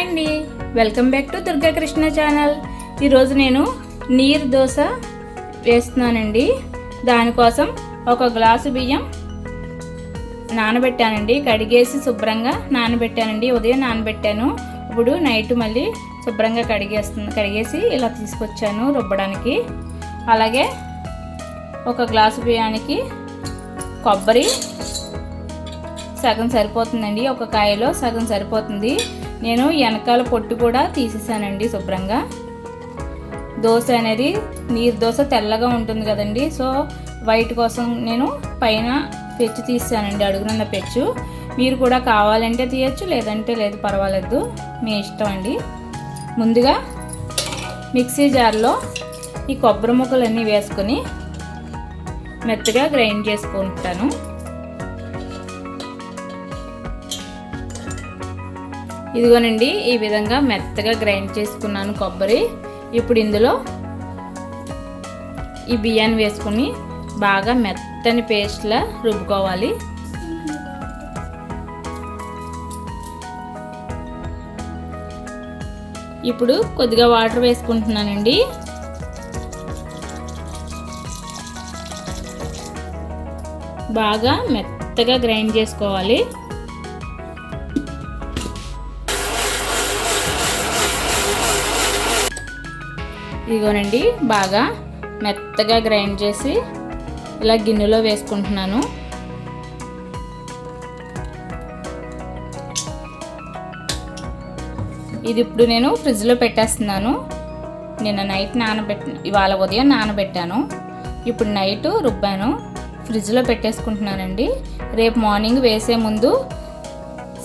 Hi అండి. Welcome back to Durga Krishna channel ఈరోజు నేను నీరు దోశ వేస్తున్నానండి. దానికోసం ఒక గ్లాసు బియ్యం నానబెట్టానండి. కడిగేసి శుభ్రంగా నానబెట్టానండి. ఉదయం నానబెట్టాను. ఇప్పుడు నైట్ మళ్ళీ శుభ్రంగా కడిగేస్తుంది కడిగేసి ఇలా తీసుకొచ్చాను రుబ్బడానికి. అలాగే ఒక గ్లాసు బియ్యానికి కొబ్బరి సగం సరిపోతుందండి. ఒక కాయలో సగం సరిపోతుంది. నేను వెనకాల పొట్టు కూడా తీసేసానండి శుభ్రంగా. దోశ అనేది నీరు దోశ తెల్లగా ఉంటుంది కదండి సో వైట్ కోసం నేను పైన పెచ్చు తీసానండి అడుగునున్న పెచ్చు. మీరు కూడా కావాలంటే తీయచ్చు లేదంటే లేదు పర్వాలేదు మీ ఇష్టం అండి. ముందుగా మిక్సీ జార్లో ఈ కొబ్బరి ముక్కలన్నీ వేసుకొని మెత్తగా గ్రైండ్ చేసుకుంటాను. ఇదిగోనండి ఈ విధంగా మెత్తగా గ్రైండ్ చేసుకున్నాను కొబ్బరి. ఇప్పుడు ఇందులో ఈ బియ్యాన్ని వేసుకుని బాగా మెత్తని పేస్ట్లా రుబ్బుకోవాలి. ఇప్పుడు కొద్దిగా వాటర్ వేసుకుంటున్నానండి. బాగా మెత్తగా గ్రైండ్ చేసుకోవాలి. ఇదిగోనండి బాగా మెత్తగా గ్రైండ్ చేసి ఇలా గిన్నెలో వేసుకుంటున్నాను. ఇది ఇప్పుడు నేను ఫ్రిడ్జ్లో పెట్టేస్తున్నాను. నిన్న నైట్ నానబెట్ ఇవాళ ఉదయం నానబెట్టాను. ఇప్పుడు నైట్ రుబ్బాను. ఫ్రిడ్జ్లో పెట్టేసుకుంటున్నానండి. రేపు మార్నింగ్ వేసే ముందు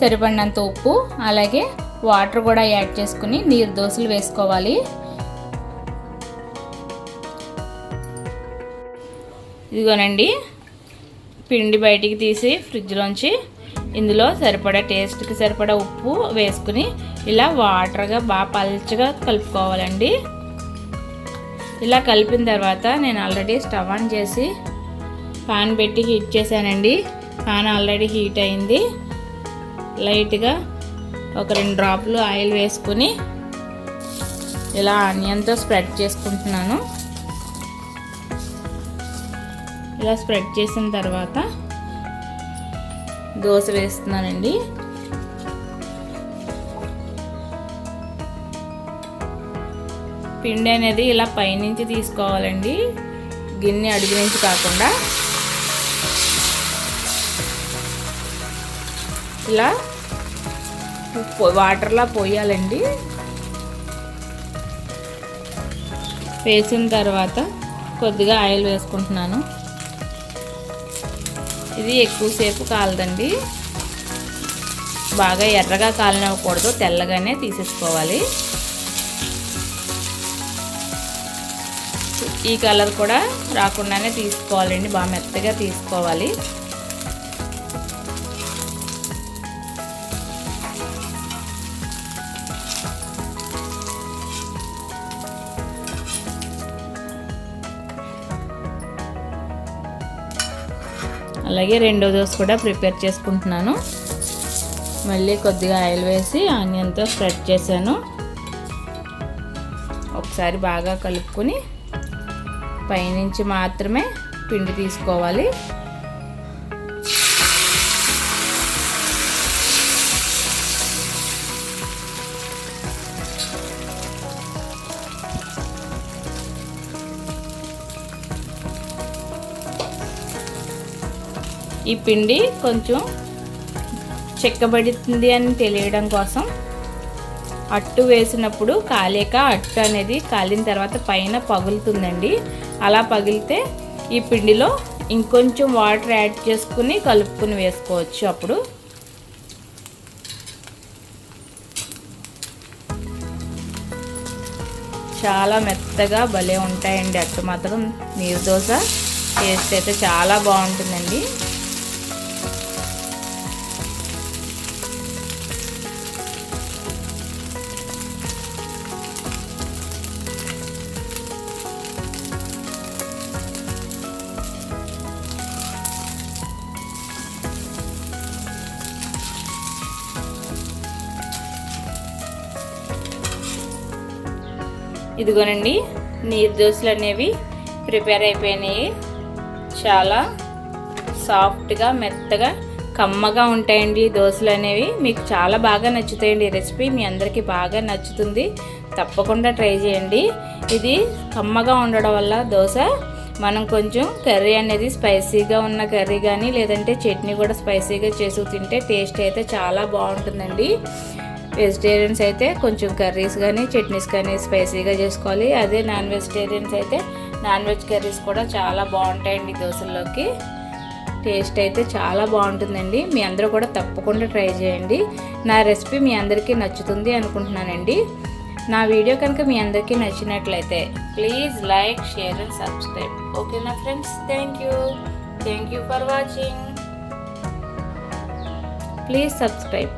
సరిపడినంత ఉప్పు అలాగే వాటర్ కూడా యాడ్ చేసుకుని నీరు దోశలు వేసుకోవాలి. ఇదిగోనండి పిండి బయటికి తీసి ఫ్రిడ్జ్లోంచి ఇందులో సరిపడా టేస్ట్కి సరిపడా ఉప్పు వేసుకుని ఇలా వాటర్గా బాగా పల్చగా కలుపుకోవాలండి. ఇలా కలిపిన తర్వాత నేను ఆల్రెడీ స్టవ్ ఆన్ చేసి పాన్ పెట్టి హీట్ చేశానండి. పాన్ ఆల్రెడీ హీట్ అయింది. లైట్గా ఒక రెండు డ్రాప్లు ఆయిల్ వేసుకుని ఇలా ఆనియన్తో స్ప్రెడ్ చేసుకుంటున్నాను. ఇలా స్ప్రెడ్ చేసిన తర్వాత దోశ వేస్తున్నానండి. పిండి అనేది ఇలా పైనుంచి తీసుకోవాలండి. గిన్నె అడుగు నుంచి కాకుండా. ఇలా వాటర్లా పోయాలండి. వేసిన తర్వాత కొద్దిగా ఆయిల్ వేసుకుంటున్నాను. ఇది ఎక్కువసేపు కాలదండి. బాగా ఎర్రగా కాలనివ్వకూడదు తెల్లగానే తీసేసుకోవాలి. ఈ కలర్ కూడా రాకుండానే తీసుకోవాలండి బాగా మెత్తగా తీసుకోవాలి. అలాగే రెండో దోశ కూడా ప్రిపేర్ చేసుకుంటున్నాను. మళ్ళీ కొద్దిగా ఆయిల్ వేసి ఆనియన్తో స్ప్రెడ్ చేశాను. ఒకసారి బాగా కలుపుకొని పైనుంచి మాత్రమే పిండి తీసుకోవాలి. ఈ పిండి కొంచెం చెక్కబడుతుంది అని తెలియడం కోసం అట్టు వేసినప్పుడు కాలేక అట్టు అనేది కాలిన తర్వాత పైన పగులుతుందండి. అలా పగిలితే ఈ పిండిలో ఇంకొంచెం వాటర్ యాడ్ చేసుకుని కలుపుకుని వేసుకోవచ్చు అప్పుడు. చాలా మెత్తగా భలే ఉంటాయండి. అట్టు మాత్రం నీరు దోశ టేస్ట్ అయితే చాలా బాగుంటుందండి. ఇదిగోనండి నీరు దోశలు అనేవి ప్రిపేర్ అయిపోయినాయి. చాలా సాఫ్ట్గా మెత్తగా కమ్మగా ఉంటాయండి దోశలు అనేవి మీకు చాలా బాగా నచ్చుతాయండి ఈ రెసిపీ. మీ అందరికీ బాగా నచ్చుతుంది. తప్పకుండా ట్రై చేయండి. ఇది కమ్మగా ఉండడం వల్ల దోశ మనం కొంచెం కర్రీ అనేది స్పైసీగా ఉన్న కర్రీ కానీ లేదంటే చట్నీ కూడా స్పైసీగా చేసి తింటే టేస్ట్ అయితే చాలా బాగుంటుందండి. వెజిటేరియన్స్ అయితే కొంచెం కర్రీస్ కానీ చట్నీస్ కానీ స్పైసీగా చేసుకోవాలి. అదే నాన్ వెజిటేరియన్స్ అయితే నాన్ వెజ్ కర్రీస్ కూడా చాలా బాగుంటాయండి దోశల్లోకి. టేస్ట్ అయితే చాలా బాగుంటుందండి. మీ అందరూ కూడా తప్పకుండా ట్రై చేయండి. నా రెసిపీ మీ అందరికీ నచ్చుతుంది అనుకుంటున్నానండి. నా వీడియో కనుక మీ అందరికీ నచ్చినట్లయితే please like share and subscribe. ఓకేనా friends thank you thank you for watching please subscribe